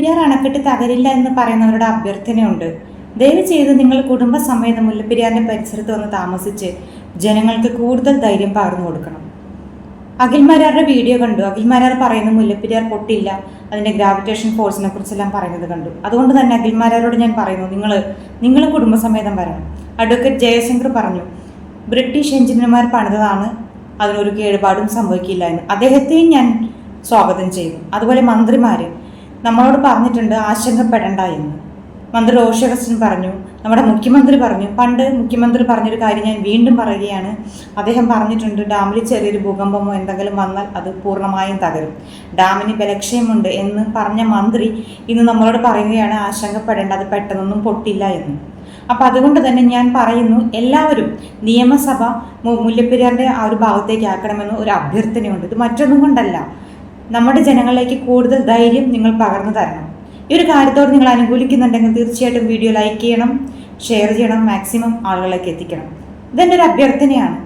മുല്ലപ്പെരിയാർ അണക്കെട്ട് തകരില്ല എന്ന് പറയുന്നവരുടെ അഭ്യർത്ഥനയുണ്ട്. ദയവ് ചെയ്ത് നിങ്ങൾ കുടുംബസമേതം മുല്ലപ്പെരിയാറിന്റെ പരിസരത്ത് വന്ന് താമസിച്ച് ജനങ്ങൾക്ക് കൂടുതൽ ധൈര്യം പകർന്നു കൊടുക്കണം. അഖിൽമാരാരുടെ വീഡിയോ കണ്ടു. അഖിൽമാരാർ പറയുന്നത് മുല്ലപ്പെരിയാർ പൊട്ടില്ല. അതിന്റെ ഗ്രാവിറ്റേഷൻ ഫോഴ്സിനെ കുറിച്ചെല്ലാം പറയുന്നത് കണ്ടു. അതുകൊണ്ട് തന്നെ അഖിൽമാരാരോട് ഞാൻ പറയുന്നു നിങ്ങൾ നിങ്ങൾ കുടുംബസമേതം വരണം. അഡ്വക്കേറ്റ് ജയശങ്കർ പറഞ്ഞു ബ്രിട്ടീഷ് എഞ്ചിനീയർമാർ പണിതതാണ്. അതിനൊരു കേടുപാടും സംഭവിക്കില്ല എന്ന്. അദ്ദേഹത്തെയും ഞാൻ സ്വാഗതം ചെയ്യുന്നു. അതുപോലെ മന്ത്രിമാർ നമ്മളോട് പറഞ്ഞിട്ടുണ്ട് ആശങ്കപ്പെടേണ്ട എന്ന് മന്ത്രി റോഷി പറഞ്ഞു നമ്മുടെ മുഖ്യമന്ത്രി പറഞ്ഞു പണ്ട് മുഖ്യമന്ത്രി പറഞ്ഞൊരു കാര്യം ഞാൻ വീണ്ടും പറയുകയാണ്. അദ്ദേഹം പറഞ്ഞിട്ടുണ്ട് ഡാമിൽ ചെറിയൊരു ഭൂകമ്പമോ എന്തെങ്കിലും വന്നാൽ അത് പൂർണമായും തകരും. ഡാമിന് ബലക്ഷയമുണ്ട് എന്ന് പറഞ്ഞ മന്ത്രി ഇന്ന് നമ്മളോട് പറയുകയാണ് ആശങ്കപ്പെടേണ്ട അത് പെട്ടെന്നൊന്നും പൊട്ടില്ല എന്ന്. അപ്പം അതുകൊണ്ട് തന്നെ ഞാൻ പറയുന്നു എല്ലാവരും നിയമസഭ മുല്ലപ്പെരിയാറിന്റെ ആ ഒരു ഭാഗത്തേക്ക് ആക്കണമെന്ന് ഒരു അഭ്യർത്ഥനയുണ്ട്. ഇത് മറ്റൊന്നും കൊണ്ടല്ല. നമ്മുടെ ജനങ്ങളിലേക്ക് കൂടുതൽ ധൈര്യം നിങ്ങൾ പകർന്നു തരണം. ഈ ഒരു കാര്യത്തോട് നിങ്ങൾ അനുകൂലിക്കുന്നുണ്ടെങ്കിൽ തീർച്ചയായിട്ടും വീഡിയോ ലൈക്ക് ചെയ്യണം ഷെയർ ചെയ്യണം മാക്സിമം ആളുകളിലേക്ക് എത്തിക്കണം. ഇതെന്റെ ഒരു അഭ്യർത്ഥനയാണ്.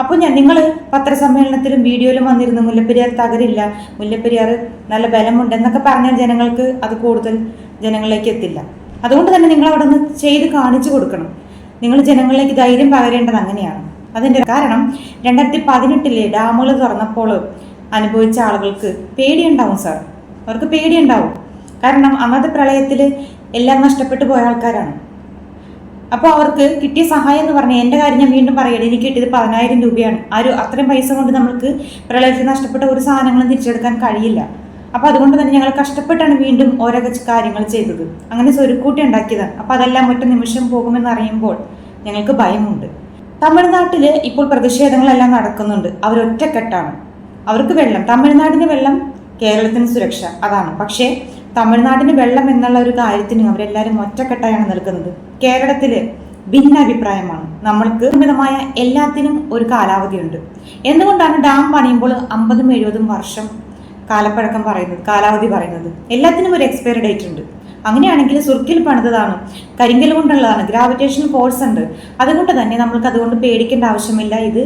അപ്പോൾ ഞാൻ നിങ്ങൾ പത്രസമ്മേളനത്തിലും വീഡിയോയിലും വന്നിരുന്നു മുല്ലപ്പെരിയാർ തകരില്ല മുല്ലപ്പെരിയാർ നല്ല ബലമുണ്ട് എന്നൊക്കെ പറഞ്ഞാൽ ജനങ്ങൾക്ക് അത് കൂടുതൽ ജനങ്ങളിലേക്ക് എത്തില്ല. അതുകൊണ്ട് തന്നെ നിങ്ങൾ അവിടെ നിന്ന് ചെയ്ത് കാണിച്ചു കൊടുക്കണം. നിങ്ങൾ ജനങ്ങളിലേക്ക് ധൈര്യം പകരേണ്ടത് അങ്ങനെയാണ്. അതിന്റെ കാരണം രണ്ടായിരത്തി പതിനെട്ടിലെ ഡാമുകൾ തുറന്നപ്പോൾ അനുഭവിച്ച ആളുകൾക്ക് പേടിയുണ്ടാവും സാർ അവർക്ക് പേടിയുണ്ടാവും. കാരണം അന്നത്തെ പ്രളയത്തിൽ എല്ലാം നഷ്ടപ്പെട്ടു പോയ ആൾക്കാരാണ്. അപ്പോൾ അവർക്ക് കിട്ടിയ സഹായം എന്ന് പറഞ്ഞാൽ എന്റെ കാര്യം ഞാൻ വീണ്ടും പറയട്ടെ എനിക്ക് കിട്ടിയത് പതിനായിരം രൂപയാണ്. ആ ഒരു അത്രയും പൈസ കൊണ്ട് നമുക്ക് പ്രളയത്തിൽ നഷ്ടപ്പെട്ട ഒരു സാധനങ്ങളും തിരിച്ചെടുക്കാൻ കഴിയില്ല. അപ്പോൾ അതുകൊണ്ട് തന്നെ ഞങ്ങൾ കഷ്ടപ്പെട്ടാണ് വീണ്ടും ഓരോ കാര്യങ്ങൾ ചെയ്തത്. അങ്ങനെ സ്വരുക്കൂട്ടി ഉണ്ടാക്കിയതാണ്. അപ്പോൾ അതെല്ലാം ഒറ്റ നിമിഷം പോകുമെന്ന് അറിയുമ്പോൾ ഞങ്ങൾക്ക് ഭയമുണ്ട്. തമിഴ്നാട്ടിൽ ഇപ്പോൾ പ്രതിഷേധങ്ങളെല്ലാം നടക്കുന്നുണ്ട്. അവരൊറ്റക്കെട്ടാണ്. അവർക്ക് വെള്ളം തമിഴ്നാടിന് വെള്ളം കേരളത്തിന് സുരക്ഷ അതാണ്. പക്ഷേ തമിഴ്നാടിന് വെള്ളം എന്നുള്ള ഒരു കാര്യത്തിന് അവരെല്ലാവരും ഒറ്റക്കെട്ടായാണ് നിൽക്കുന്നത്. കേരളത്തിൽ ഭിന്നാഭിപ്രായമാണ്. നമ്മൾക്ക് ഉന്നതമായ എല്ലാത്തിനും ഒരു കാലാവധിയുണ്ട്. എന്തുകൊണ്ടാണ് ഡാം പണിയുമ്പോൾ അമ്പതും എഴുപതും വർഷം കാലപ്പഴക്കം പറയുന്നത് കാലാവധി പറയുന്നത്? എല്ലാത്തിനും ഒരു എക്സ്പയറി ഡേറ്റ് ഉണ്ട്. അങ്ങനെയാണെങ്കിൽ സുർക്കിൽ പണിതതാണ് കരിങ്കൽ കൊണ്ടുള്ളതാണ് ഗ്രാവിറ്റേഷൻ ഫോഴ്സ് ഉണ്ട്. അതുകൊണ്ട് തന്നെ നമ്മൾക്ക് അതുകൊണ്ട് പേടിക്കേണ്ട ആവശ്യമില്ല. ഇത്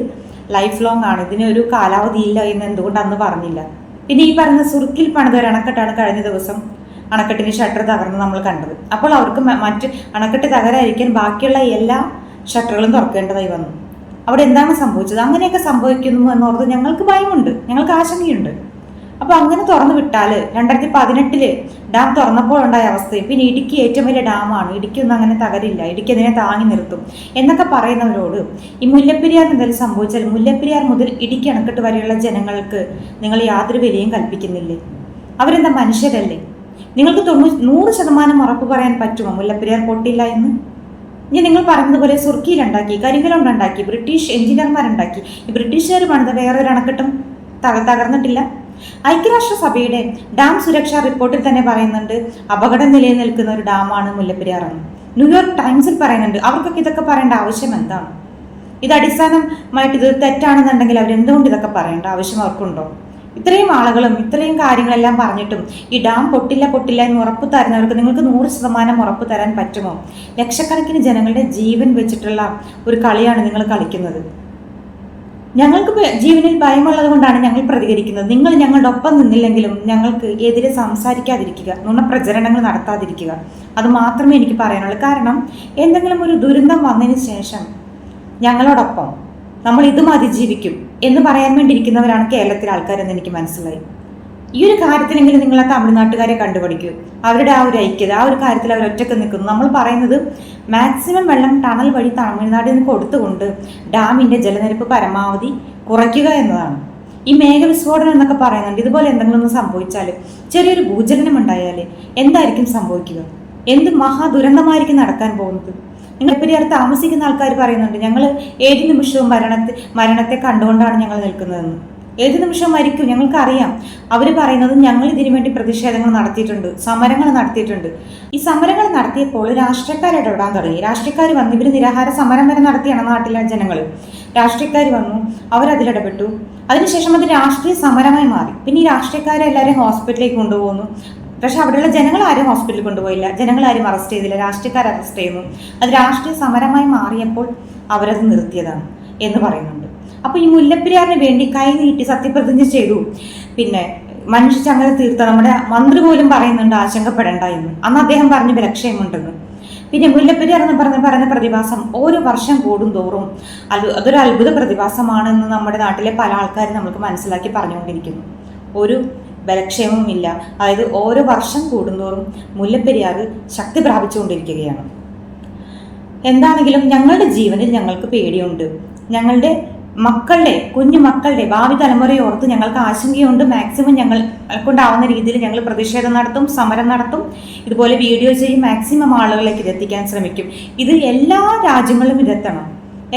ലൈഫ് ലോങ് ആണ്. ഇതിന് ഒരു കാലാവധി ഇല്ല എന്ന് എന്തുകൊണ്ട് അന്ന് പറഞ്ഞില്ല. പിന്നെ ഈ പറഞ്ഞ സുർക്കിൽ പണിത ഒരു അണക്കെട്ടാണ് കഴിഞ്ഞ ദിവസം അണക്കെട്ടിന് ഷട്ടർ തകർന്ന് നമ്മൾ കണ്ടത്. അപ്പോൾ അവർക്ക് മറ്റ് അണക്കെട്ട് തകരായിരിക്കാൻ ബാക്കിയുള്ള എല്ലാ ഷട്ടറുകളും തുറക്കേണ്ടതായി വന്നു. അവിടെ എന്താണ് സംഭവിച്ചത്? അങ്ങനെയൊക്കെ സംഭവിക്കുന്നു എന്നോർത്ത് ഞങ്ങൾക്ക് ഭയമുണ്ട്. ഞങ്ങൾക്ക് ആശങ്കയുണ്ട്. അപ്പോൾ അങ്ങനെ തുറന്നു വിട്ടാൽ രണ്ടായിരത്തി പതിനെട്ടിൽ ഡാം തുറന്നപ്പോൾ ഉണ്ടായ അവസ്ഥ. പിന്നെ ഇടുക്കി ഏറ്റവും വലിയ ഡാമാണ്. ഇടുക്കിയൊന്നും അങ്ങനെ തകരില്ല. ഇടുക്കി അതിനെ താങ്ങി നിർത്തും. എന്നൊക്കെ പറയുന്നവരോട് ഈ മുല്ലപ്പെരിയാർ എന്തെങ്കിലും സംഭവിച്ചാൽ മുല്ലപ്പെരിയാർ മുതൽ ഇടുക്കി അണക്കെട്ട് വരെയുള്ള ജനങ്ങൾക്ക് നിങ്ങൾ യാതൊരു വിലയും കൽപ്പിക്കുന്നില്ലേ? അവരെന്താ മനുഷ്യരല്ലേ? നിങ്ങൾക്ക് തൊണ്ണൂറ്റി നൂറ് ശതമാനം ഉറപ്പ് പറയാൻ പറ്റുമോ മുല്ലപ്പെരിയാർ പൊട്ടില്ല എന്ന്? ഇനി നിങ്ങൾ പറഞ്ഞതുപോലെ സുർക്കിയിലുണ്ടാക്കി കരിങ്കലുണ്ടാക്കി ബ്രിട്ടീഷ് എഞ്ചിനീയർമാരുണ്ടാക്കി. ബ്രിട്ടീഷുകാർ പണിത വേറൊരു അണക്കെട്ടും തക തകർന്നിട്ടില്ല. ഐക്യരാഷ്ട്രസഭയുടെ ഡാം സുരക്ഷാ റിപ്പോർട്ടിൽ തന്നെ പറയുന്നുണ്ട് അപകടം നിലയിൽ നിൽക്കുന്ന ഒരു ഡാമാണ് മുല്ലപ്പെരിയാർ എന്ന് ന്യൂയോർക്ക് ടൈംസിൽ പറയുന്നുണ്ട് അവർക്കൊക്കെ ഇതൊക്കെ പറയേണ്ട ആവശ്യം എന്താണ്? ഇത് അടിസ്ഥാനമായിട്ട് ഇത് തെറ്റാണെന്നുണ്ടെങ്കിൽ അവരെന്തുകൊണ്ട് ഇതൊക്കെ പറയേണ്ട ആവശ്യം അവർക്കുണ്ടോ? ഇത്രയും ആളുകളും ഇത്രയും കാര്യങ്ങളെല്ലാം പറഞ്ഞിട്ടും ഈ ഡാം പൊട്ടില്ല പൊട്ടില്ല എന്ന് ഉറപ്പ് തരുന്നവർക്ക് നിങ്ങൾക്ക് നൂറ് ശതമാനം ഉറപ്പ് തരാൻ പറ്റുമോ? ലക്ഷക്കണക്കിന് ജനങ്ങളുടെ ജീവൻ വെച്ചിട്ടുള്ള ഒരു കളിയാണ് നിങ്ങൾ കളിക്കുന്നത്. ഞങ്ങൾക്ക് ജീവനിൽ ഭയമുള്ളത് കൊണ്ടാണ് ഞങ്ങൾ പ്രതികരിക്കുന്നത്. നിങ്ങൾ ഞങ്ങളുടെ ഒപ്പം നിന്നില്ലെങ്കിലും ഞങ്ങൾക്ക് എതിരെ സംസാരിക്കാതിരിക്കുക നുണപ്രചരണങ്ങൾ നടത്താതിരിക്കുക. അത് മാത്രമേ എനിക്ക് പറയാനുള്ളൂ. കാരണം എന്തെങ്കിലും ഒരു ദുരന്തം വന്നതിന് ശേഷം ഞങ്ങളോടൊപ്പം നമ്മൾ ഇതും അതിജീവിക്കും എന്ന് പറയാൻ വേണ്ടിയിരിക്കുന്നവരാണ് കേരളത്തിലെ ആൾക്കാരെന്ന് എനിക്ക് മനസ്സിലായി. ഈ ഒരു കാര്യത്തിനെങ്കിലും നിങ്ങൾ ആ തമിഴ്നാട്ടുകാരെ കണ്ടുപിടിക്കൂ. അവരുടെ ആ ഒരു ഐക്യത ആ ഒരു കാര്യത്തിൽ അവർ ഒറ്റയ്ക്ക് നിൽക്കുന്നു. നമ്മൾ പറയുന്നത് മാക്സിമം വെള്ളം ടണൽ വഴി തമിഴ്നാടിന് കൊടുത്തുകൊണ്ട് ഡാമിന്റെ ജലനിരപ്പ് പരമാവധി കുറയ്ക്കുക എന്നതാണ്. ഈ മേഘവിസ്ഫോടനം എന്നൊക്കെ പറയുന്നുണ്ട്. ഇതുപോലെ എന്തെങ്കിലും ഒന്ന് സംഭവിച്ചാൽ ചെറിയൊരു ഭൂചലനം ഉണ്ടായാൽ എന്തായിരിക്കും സംഭവിക്കുക? എന്ത് മഹാദുരന്തമായിരിക്കും നടക്കാൻ പോകുന്നത്? നിങ്ങൾ പെരിയാർ താമസിക്കുന്ന ആൾക്കാർ പറയുന്നുണ്ട് ഞങ്ങൾ ഏത് നിമിഷവും മരണത്തെ മരണത്തെ കണ്ടുകൊണ്ടാണ് ഞങ്ങൾ നിൽക്കുന്നതെന്ന്. ഏത് നിമിഷം മരിക്കും ഞങ്ങൾക്കറിയാം. അവർ പറയുന്നത് ഞങ്ങൾ ഇതിനു വേണ്ടി പ്രതിഷേധങ്ങൾ നടത്തിയിട്ടുണ്ട് സമരങ്ങൾ നടത്തിയിട്ടുണ്ട്. ഈ സമരങ്ങൾ നടത്തിയപ്പോൾ രാഷ്ട്രീയക്കാർ ഇടപെടാൻ തുടങ്ങി. രാഷ്ട്രീയക്കാർ വന്നു ഇവർ നിരാഹാര സമരം വരെ നടത്തിയാണ് നാട്ടിലെ ജനങ്ങൾ രാഷ്ട്രീയക്കാർ വന്നു അവരതിലിടപെട്ടു. അതിനുശേഷം അത് രാഷ്ട്രീയ സമരമായി മാറി. പിന്നെ ഈ രാഷ്ട്രീയക്കാരെ എല്ലാവരും ഹോസ്പിറ്റലിലേക്ക് കൊണ്ടുപോകുന്നു പക്ഷെ അവിടെയുള്ള ജനങ്ങൾ ആരും ഹോസ്പിറ്റലിൽ കൊണ്ടുപോയില്ല. ജനങ്ങൾ ആരും അറസ്റ്റ് ചെയ്തില്ല. രാഷ്ട്രീയക്കാർ അറസ്റ്റ് ചെയ്യുന്നു. അത് രാഷ്ട്രീയ സമരമായി മാറിയപ്പോൾ അവരത് നിർത്തിയതാണ് എന്ന് പറയുന്നുണ്ട്. അപ്പോൾ ഈ മുല്ലപ്പെരിയാറിന് വേണ്ടി കൈ നീട്ടി സത്യപ്രതിജ്ഞ ചെയ്തു. പിന്നെ മനുഷ്യ ചങ്ങല തീർത്ത നമ്മുടെ മന്ത്രി പോലും പറയുന്നുണ്ട് ആശങ്കപ്പെടേണ്ട എന്ന്. അന്ന് അദ്ദേഹം പറഞ്ഞു വിലക്ഷയമുണ്ടെന്ന് പിന്നെ മുല്ലപ്പെരിയാർ എന്ന് പറഞ്ഞ പറഞ്ഞ പ്രതിഭാസം ഓരോ വർഷം കൂടും തോറും അത് അതൊരു അത്ഭുത പ്രതിഭാസമാണെന്ന് നമ്മുടെ നാട്ടിലെ പല ആൾക്കാരും നമുക്ക് മനസ്സിലാക്കി പറഞ്ഞുകൊണ്ടിരിക്കുന്നു. ഒരു ബലക്ഷേമവും ഇല്ല. അതായത് ഓരോ വർഷം കൂടുന്തോറും മുല്ലപ്പെരിയാർ ശക്തി പ്രാപിച്ചുകൊണ്ടിരിക്കുകയാണ്. എന്താണെങ്കിലും ഞങ്ങളുടെ ജീവനിൽ ഞങ്ങൾക്ക് പേടിയുണ്ട്. ഞങ്ങളുടെ മക്കളുടെ കുഞ്ഞു മക്കളുടെ ഭാവി തലമുറയെ ഓർത്ത് ഞങ്ങൾക്ക് ആശങ്കയുണ്ട്. മാക്സിമം ഞങ്ങൾ കൊണ്ടാവുന്ന രീതിയിൽ ഞങ്ങൾ പ്രതിഷേധം നടത്തും സമരം നടത്തും. ഇതുപോലെ വീഡിയോ ചെയ്യും. മാക്സിമം ആളുകളിലേക്ക് ഇതെത്തിക്കാൻ ശ്രമിക്കും. ഇത് എല്ലാ രാജ്യങ്ങളിലും ഇതെത്തണം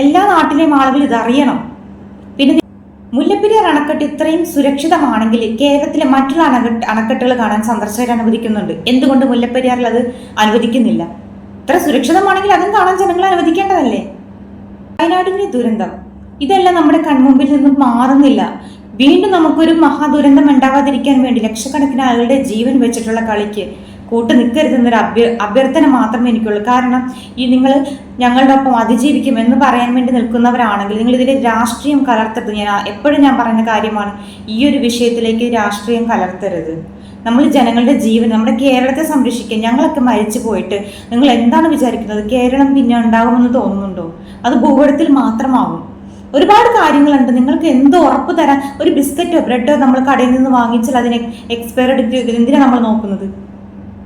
എല്ലാ നാട്ടിലെയും ആളുകൾ ഇതറിയണം പിന്നെ മുല്ലപ്പെരിയാർ അണക്കെട്ട് ഇത്രയും സുരക്ഷിതമാണെങ്കിൽ കേരളത്തിലെ മറ്റുള്ള അണക്കെട്ട് അണക്കെട്ടുകൾ കാണാൻ സന്ദർശകർ അനുവദിക്കുന്നുണ്ട്. എന്തുകൊണ്ട് മുല്ലപ്പെരിയാറിൽ അത് അനുവദിക്കുന്നില്ല? ഇത്ര സുരക്ഷിതമാണെങ്കിൽ അതും കാണാൻ ജനങ്ങൾ അനുവദിക്കേണ്ടതല്ലേ? വയനാടിന്റെ ദുരന്തം. ഇതെല്ലാം നമ്മുടെ കൺമുമ്പിൽ നിന്നും മാറുന്നില്ല. വീണ്ടും നമുക്കൊരു മഹാദുരന്തം ഉണ്ടാവാതിരിക്കാൻ വേണ്ടി ലക്ഷക്കണക്കിന് ആളുകളുടെ ജീവൻ വെച്ചിട്ടുള്ള കളിക്ക് കൂട്ട് നിൽക്കരുതെന്നൊരു അഭ്യ അഭ്യർത്ഥന മാത്രമേ എനിക്കുള്ളൂ. കാരണം ഈ നിങ്ങൾ ഞങ്ങളുടെ ഒപ്പം അതിജീവിക്കും എന്ന് പറയാൻ വേണ്ടി നിൽക്കുന്നവരാണെങ്കിൽ നിങ്ങൾ ഇതിൽ രാഷ്ട്രീയം കലർത്തരുത്. ഞാൻ എപ്പോഴും ഞാൻ പറയുന്ന കാര്യമാണ് ഈ ഒരു വിഷയത്തിലേക്ക് രാഷ്ട്രീയം കലർത്തരുത്. നമ്മൾ ജനങ്ങളുടെ ജീവൻ നമ്മുടെ കേരളത്തെ സംരക്ഷിക്കാൻ ഞങ്ങളൊക്കെ മരിച്ചു പോയിട്ട് നിങ്ങൾ എന്താണ് വിചാരിക്കുന്നത്? കേരളം പിന്നെ ഉണ്ടാകുമെന്ന് തോന്നുന്നുണ്ടോ? അത് ഭൂപടത്തിൽ മാത്രമാവും. ഒരുപാട് കാര്യങ്ങളുണ്ട്. നിങ്ങൾക്ക് എന്ത് ഉറപ്പ് തരാൻ ഒരു ബിസ്ക്കറ്റോ ബ്രെഡോ നമ്മൾ കടയിൽ നിന്ന് വാങ്ങിച്ചാൽ അതിനെ എക്സ്പയർ ഡേറ്റ് എന്തിനാണ് നമ്മൾ നോക്കുന്നത്?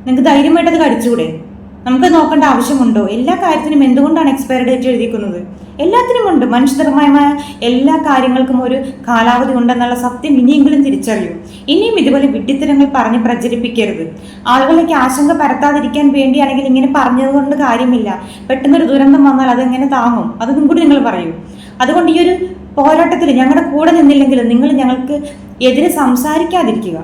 നിങ്ങൾക്ക് ധൈര്യമായിട്ട് അത് കടിച്ചുകൂടെ? നമുക്ക് നോക്കേണ്ട ആവശ്യമുണ്ടോ? എല്ലാ കാര്യത്തിനും എന്തുകൊണ്ടാണ് എക്സ്പയർ ഡേറ്റ് എഴുതിക്കുന്നത് എല്ലാത്തിനും ഉണ്ട്. മനുഷ്യധർമ്മമായ എല്ലാ കാര്യങ്ങൾക്കും ഒരു കാലാവധി ഉണ്ടെന്നുള്ള സത്യം ഇനിയെങ്കിലും തിരിച്ചറിയൂ. ഇനിയും ഇതുപോലെ വിഡ്ഢിത്തരങ്ങൾ പറഞ്ഞ് പ്രചരിപ്പിക്കരുത്. ആളുകളിലേക്ക് ആശങ്ക പരത്താതിരിക്കാൻ വേണ്ടിയാണെങ്കിൽ ഇങ്ങനെ പറഞ്ഞതുകൊണ്ട് കാര്യമില്ല. പെട്ടെന്നൊരു ദുരന്തം വന്നാൽ അതെങ്ങനെ താങ്ങും? അതും കൂടി നിങ്ങൾ പറയൂ. അതുകൊണ്ട് ഈ ഒരു പോരാട്ടത്തിൽ ഞങ്ങളുടെ കൂടെ നിന്നില്ലെങ്കിലും നിങ്ങൾ ഞങ്ങൾക്ക് എതിരെ സംസാരിക്കാതിരിക്കുക.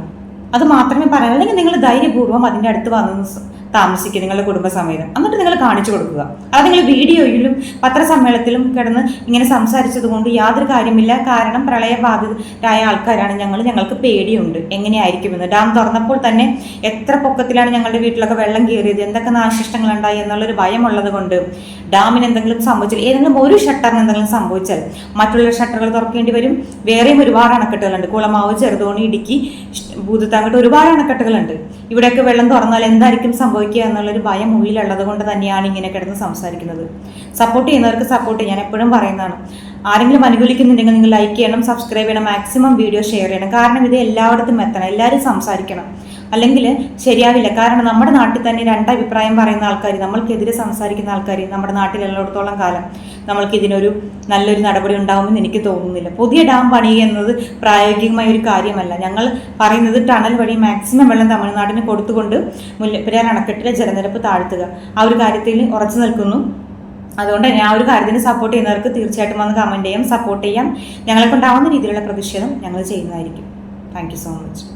അത് മാത്രമേ പറയാൻ അല്ലെങ്കിൽ നിങ്ങൾ ധൈര്യപൂർവം അതിന്റെ അടുത്ത് വന്ന് താമസിക്കുക നിങ്ങളുടെ കുടുംബസമേതം. എന്നിട്ട് നിങ്ങൾ കാണിച്ചു കൊടുക്കുക. അത് നിങ്ങൾ വീഡിയോയിലും പത്രസമ്മേളനത്തിലും കിടന്ന് ഇങ്ങനെ സംസാരിച്ചത് കൊണ്ട് യാതൊരു കാര്യമില്ല. കാരണം പ്രളയബാധിതരായ ആൾക്കാരാണ് ഞങ്ങൾ. ഞങ്ങൾക്ക് പേടിയുണ്ട്. എങ്ങനെയായിരിക്കുമെന്ന്. ഡാം തുറന്നപ്പോൾ തന്നെ എത്ര പൊക്കത്തിലാണ് ഞങ്ങളുടെ വീട്ടിലൊക്കെ വെള്ളം കയറിയത്? എന്തൊക്കെ നാശനഷ്ടങ്ങൾ ഉണ്ടായി എന്നുള്ളൊരു ഭയമുള്ളത് കൊണ്ട് ഡാമിന് എന്തെങ്കിലും സംഭവിച്ചാൽ ഏതെങ്കിലും ഒരു ഷട്ടറിന് എന്തെങ്കിലും സംഭവിച്ചാൽ മറ്റുള്ള ഷട്ടറുകൾ തുറക്കേണ്ടി വരും. വേറെയും ഒരുപാട് അണക്കെട്ടുകളുണ്ട്. കുളമാവ് ചെറുതോണി ഇടുക്കി ഭൂതത്താങ്കട്ട് ഒരുപാട് അണക്കെട്ടുകളുണ്ട്. ഇവിടെയൊക്കെ വെള്ളം തുറന്നാൽ എന്തായിരിക്കും സംഭവിക്കുക എന്നുള്ളൊരു ഭയം ഉള്ളിലുള്ളത് കൊണ്ട് തന്നെയാണ് ഇങ്ങനെ കിടന്ന് സംസാരിക്കുന്നത്. സപ്പോർട്ട് ചെയ്യുന്നവർക്ക് സപ്പോർട്ട് ഞാൻ എപ്പോഴും പറയുന്നതാണ്. ആരെങ്കിലും അനുകൂലിക്കുന്നുണ്ടെങ്കിൽ നിങ്ങൾ ലൈക്ക് ചെയ്യണം സബ്സ്ക്രൈബ് ചെയ്യണം മാക്സിമം വീഡിയോ ഷെയർ ചെയ്യണം. കാരണം ഇത് എല്ലായിടത്തും എത്തണം എല്ലാവരും സംസാരിക്കണം. അല്ലെങ്കിൽ ശരിയാവില്ല. കാരണം നമ്മുടെ നാട്ടിൽ തന്നെ രണ്ടഭിപ്രായം പറയുന്ന ആൾക്കാർ നമ്മൾക്കെതിരെ സംസാരിക്കുന്ന ആൾക്കാർ നമ്മുടെ നാട്ടിലുള്ളിടത്തോളം കാലം നമ്മൾക്ക് ഇതിനൊരു നല്ലൊരു നടപടി ഉണ്ടാവുമെന്ന് എനിക്ക് തോന്നുന്നില്ല. പുതിയ ഡാം പണിയുക എന്നത് പ്രായോഗികമായ ഒരു കാര്യമല്ല. ഞങ്ങൾ പറയുന്നത് ടണൽ വഴി മാക്സിമം വെള്ളം തമിഴ്നാടിന് കൊടുത്തുകൊണ്ട് മുല്ലപ്പെരിയാർ അണക്കെട്ടിലെ ജലനിരപ്പ് താഴ്ത്തുക. ആ ഒരു കാര്യത്തിൽ ഉറച്ചു നിൽക്കുന്നു. അതുകൊണ്ട് തന്നെ ആ ഒരു കാര്യത്തിന് സപ്പോർട്ട് ചെയ്യുന്നവർക്ക് തീർച്ചയായിട്ടും വന്ന് കമന്റ് ചെയ്യാം സപ്പോർട്ട് ചെയ്യാം. ഞങ്ങളെ കൊണ്ടാവുന്ന രീതിയിലുള്ള പ്രതിഷേധം ഞങ്ങൾ ചെയ്യുന്നതായിരിക്കും. Thank so much